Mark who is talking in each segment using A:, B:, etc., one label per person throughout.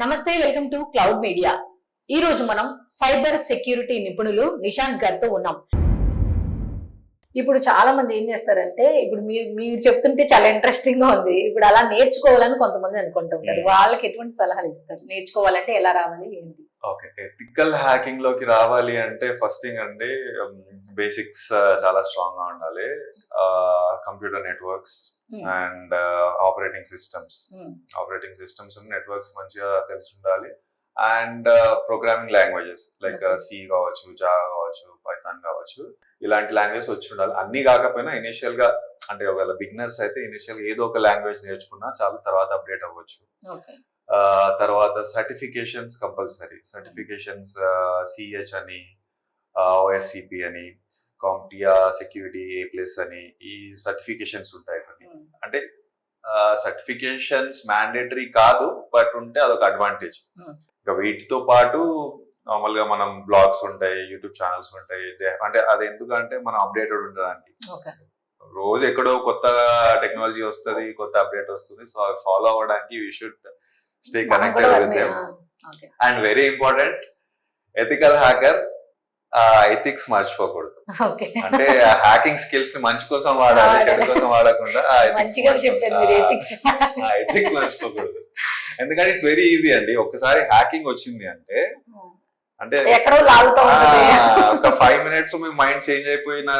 A: నమస్తే welcome to cloud media. ఈ రోజు మనం సైబర్ సెక్యూరిటీ నిపుణులు నిశాంత్ గారితో ఉన్నాం. ఇప్పుడు చాలా మంది ఏం చేస్తారంటే ఇప్పుడు మీరు మీరు చెప్తుంటే చాలా ఇంట్రెస్టింగ్గా ఉంది. ఇప్పుడు అలా నేర్చుకోవాలని కొంతమంది అనుకుంటుంటారు. వాళ్ళకి ఎటువంటి సలహాలు ఇస్తారు? నేర్చుకోవాలంటే ఎలా రావాలి ఏంటి?
B: ఓకే ఎథికల్ హ్యాకింగ్లోకి రావాలి అంటే ఫస్ట్ థింగ్ అంటే బేసిక్స్ చాలా స్ట్రాంగ్గా ఉండాలి. Computer networks
A: Hmm.
B: And operating systems. Operating systems networks మంచిగా తెలిసి ఉండాలి and programming languages like. C కావచ్చు జావా కావచ్చు పైథాన్ కావచ్చు ఇలాంటి లాంగ్వేజ్ వచ్చి ఉండాలి అన్ని కాకపోయినా ఇనిషియల్గా అంటే ఒకవేళ బిగినర్స్ అయితే ఇనిషియల్ ఏదో ఒక లాంగ్వేజ్ నేర్చుకున్నా చాలు తర్వాత అప్డేట్ అవ్వచ్చు. తర్వాత సర్టిఫికేషన్స్ కంపల్సరీ సర్టిఫికేషన్స్ సిహెచ్ అని ఓఎస్సిపి అని కాంప్టియా సెక్యూరిటీ ఏ ప్లస్ అని ఈ సర్టిఫికేషన్స్ ఉంటాయి. అంటే సర్టిఫికేషన్స్ మ్యాండేటరీ కాదు బట్ ఉంటే అదొక అడ్వాంటేజ్
A: Hmm.
B: ఇంకా వీటితో పాటు నార్మల్గా మనం బ్లాగ్స్ ఉంటాయి యూట్యూబ్ ఛానల్స్ ఉంటాయి అంటే అది ఎందుకంటే మనం అప్డేటెడ్ ఉండడానికి.
A: ఓకే.
B: రోజు ఎక్కడో కొత్త టెక్నాలజీ వస్తుంది కొత్త అప్డేట్ వస్తుంది సో అది ఫాలో అవ్వడానికి we should stay connected with them and very important ethical hacker ethics మర్చిపోకూడదు. అంటే హ్యాకింగ్ స్కిల్స్ని మంచి కోసం వాడాలి చెడు కోసం వాడకుండా
A: ఎథిక్స్
B: మర్చిపోకూడదు. ఎందుకంటే ఇట్స్ వెరీ ఈజీ అండి. ఒక్కసారి హ్యాకింగ్ వచ్చింది అంటే అంటే ఒక ఫైవ్ మినిట్స్ మీ మైండ్ చేంజ్ అయిపోయిన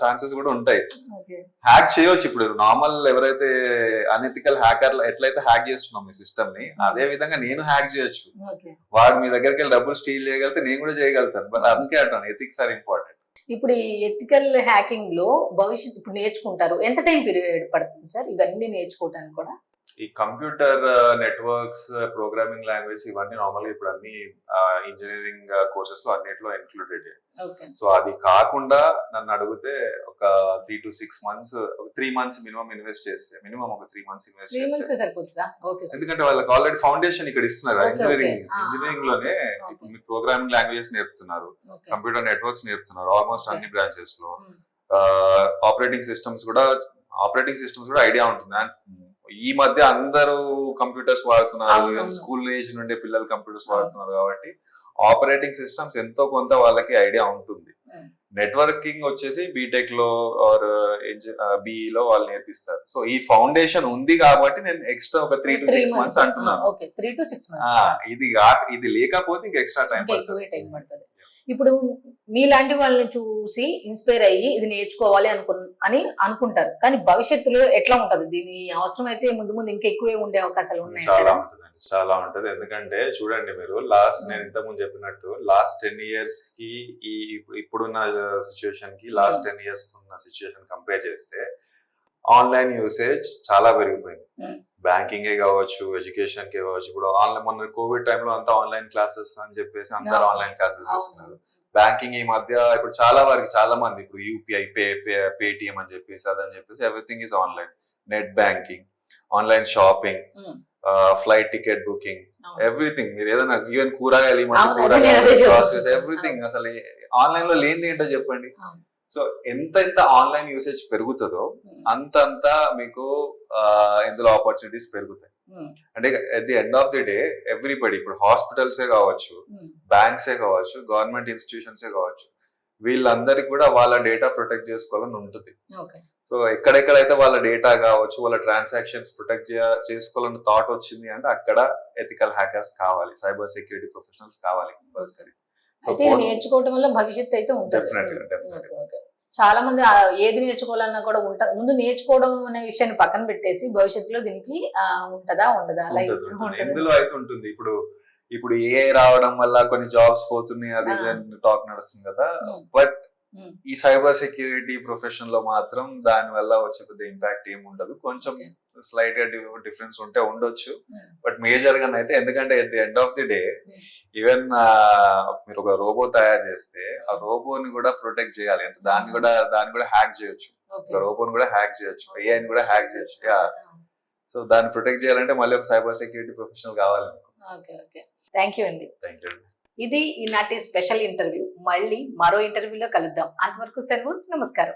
B: ఛాన్సెస్ కూడా ఉంటాయి. హ్యాక్ చేయొచ్చు ఇప్పుడు. నార్మల్ ఎవరైతే అనెథికల్ హ్యాకర్ ఎట్లయితే హ్యాక్ చేస్తున్నాం మీ సిస్టమ్ని అదే విధంగా నేను హ్యాక్ చేయొచ్చు.
A: ఓకే.
B: వాడు మీ దగ్గరికి వెళ్ళి డబ్బులు స్టీల్ చేయగలిగితే నేను కూడా చేయగలుగుతాను. బట్ అందుకే అంటాను ఎథిక్స్ ఆర్ ఇంపార్టెంట్
A: ఇప్పుడు ఈ ఎథికల్ హ్యాకింగ్లో భవిష్యత్ ఇప్పుడు నేర్చుకుంటారు. ఎంత టైం పీరియడ్ పడుతుంది సార్? ఇవన్నీ నేర్చుకోవడానికి కూడా?
B: ఈ కంప్యూటర్ నెట్వర్క్స్ ప్రోగ్రామింగ్ లాంగ్వేజ్ ఇవన్నీ నార్మల్గా ఇప్పుడు అన్ని ఇంజనీరింగ్ కోర్సెస్లో అన్నిట్లో ఇంక్లూడెడ్
A: ఓకే.
B: సో అది కాకుండా నన్ను అడిగితే ఒక three to six months three months minimum invest చేస్తే మినిమం ఒక త్రీ మంత్స్ ఇన్వెస్ట్ చేస్తే. ఎందుకంటే వాళ్ళకి ఆల్రెడీ ఫౌండేషన్ ఇక్కడ ఇస్తున్నారు ఇంజనీరింగ్ ఇంజనీరింగ్లోనే మీకు ప్రోగ్రామింగ్ లాంగ్వేజెస్ నేర్పుతున్నారు కంప్యూటర్ నెట్వర్క్స్ నేర్పుతున్నారు ఆల్మోస్ట్ అన్ని
A: బ్రాంచెస్లో.
B: ఆపరేటింగ్ సిస్టమ్స్ కూడా ఆపరేటింగ్ సిస్టమ్స్ కూడా ఐడియా ఉంటుంది. ఈ మధ్య అందరూ కంప్యూటర్స్ వాడుతున్నారు. స్కూల్ ఏజ్ నుండే పిల్లలు కంప్యూటర్స్. వాడుతున్నారు కాబట్టి ఆపరేటింగ్ సిస్టమ్స్ ఎంతో కొంత వాళ్ళకి ఐడియా ఉంటుంది. నెట్వర్కింగ్ వచ్చేసి బీటెక్లో ఆర్ బిఈ లో వాళ్ళు నేర్పిస్తారు. సో ఈ ఫౌండేషన్ ఉంది కాబట్టి నేను ఎక్స్ట్రా ఒక త్రీ టు సిక్స్ మంత్స్. అంటున్నాను. ఇది ఇది లేకపోతే ఇంకా ఎక్స్ట్రా టైం పడుతుంది.
A: ఇప్పుడు మీలాంటి వాళ్ళని చూసి ఇన్స్పైర్ అయ్యి ఇది నేర్చుకోవాలి అనుకు అని అనుకుంటారు. కానీ భవిష్యత్తులో ఎట్లా ఉంటది? దీని అవసరం అయితే ముందు ముందు ఇంకా ఎక్కువే ఉండే అవకాశాలు ఉన్నాయి
B: చాలా ఉంటుందండి. చాలా ఉంటది. ఎందుకంటే చూడండి మీరు లాస్ట్ నేను ఇంతకు ముందు చెప్పినట్టు లాస్ట్ టెన్ ఇయర్స్కి ఈ ఇప్పుడు- ఇప్పుడున్న సిచ్యుయేషన్కి లాస్ట్ టెన్ ఇయర్స్ ఉన్న సిచ్యుయేషన్ కంపేర్ చేస్తే ఆన్లైన్ యూసేజ్ చాలా పెరిగిపోయింది. బ్యాంకింగ్ ఏ కావచ్చు ఎడ్యుకేషన్ కే కావచ్చు. ఇప్పుడు ఆన్లైన్ మొన్న కోవిడ్ టైంలో అంతా ఆన్లైన్ క్లాసెస్ అని చెప్పేసి అందరూ. ఆన్లైన్ క్లాసెస్ చేస్తున్నారు. బ్యాంకింగ్ ఈ మధ్య ఇప్పుడు చాలా వరకు చాలా మంది ఇప్పుడు యూపీఐ పే పేటిఎం అని చెప్పేసి అదని చెప్పేసి everything is online net banking online shopping. Flight ticket booking. Everything మీరు ఏదైనా ఈవెన్ కూరగాయలు ఈ మధ్య కూరగాయలు ఎవ్రీథింగ్ అసలు ఆన్లైన్లో లేనిది ఏంటో చెప్పండి. సో ఎంత ఎంత ఆన్లైన్ యూసేజ్ పెరుగుతుందో
A: Hmm.
B: అంత అంత మీకు ఇందులో ఆపర్చునిటీస్ పెరుగుతాయి
A: Hmm.
B: అంటే at the end of the day everybody ఇప్పుడు హాస్పిటల్సే కావచ్చు
A: Hmm.
B: బ్యాంక్సే కావచ్చు గవర్నమెంట్ ఇన్స్టిట్యూషన్సే కావచ్చు వీళ్ళందరికీ కూడా వాళ్ళ డేటా ప్రొటెక్ట్ చేసుకోవాలని ఉంటుంది సో ఎక్కడెక్కడైతే వాళ్ళ డేటా కావచ్చు వాళ్ళ ట్రాన్సాక్షన్స్ ప్రొటెక్ట్ చేసుకోవాలని థాట్ వచ్చింది అంటే అక్కడ ఎథికల్ హ్యాకర్స్ కావాలి సైబర్ సెక్యూరిటీ ప్రొఫెషనల్స్ కావాలి కంపల్సరీ
A: అయితే ఇది నేర్చుకోవడం వల్ల భవిష్యత్తు అయితే ఉంటుంది. చాలా మంది ఏది నేర్చుకోవాలన్నా కూడా ఉంటారు ముందు నేర్చుకోవడం అనే విషయాన్ని పక్కన పెట్టేసి భవిష్యత్తులో దీనికి ఉంటదా ఉండదా
B: ఎందులో అయితే ఉంటుంది ఇప్పుడు ఇప్పుడు ఏ రావడం వల్ల కొన్ని జాబ్స్ పోతున్నాయి అది. టాక్ నడుస్తుంది కదా. But
A: Hmm.
B: ఈ సైబర్ సెక్యూరిటీ ప్రొఫెషన్లో మాత్రం దాని వల్ల వచ్చే పెద్ద ఇంపాక్ట్ ఏమి ఉండదు. కొంచెం. స్లైట్గా డిఫరెన్స్ ఉంటే ఉండొచ్చు.
A: Hmm.
B: బట్ మేజర్గా అయితే ఎందుకంటే at the end of the day
A: Hmm.
B: Even మీరు ఒక రోబో తయారు చేస్తే ఆ రోబోని కూడా ప్రొటెక్ట్ చేయాలి. అంటే దాన్ని
A: Hmm.
B: కూడా దాన్ని కూడా హ్యాక్ చేయొచ్చు. ఒక రోబోని కూడా హ్యాక్ చేయొచ్చు. ఏఐని కూడా హ్యాక్ చేయొచ్చు. యా సో దాన్ని ప్రొటెక్ట్ చేయాలంటే మళ్ళీ ఒక సైబర్ సెక్యూరిటీ ప్రొఫెషనల్ కావాలి.
A: థ్యాంక్ యూ అండి.
B: థ్యాంక్ యూ
A: ఇది ఈనాటి స్పెషల్ ఇంటర్వ్యూ. మళ్ళీ మరో ఇంటర్వ్యూలో కలుద్దాం. అంతవరకు సెలవు నమస్కారం.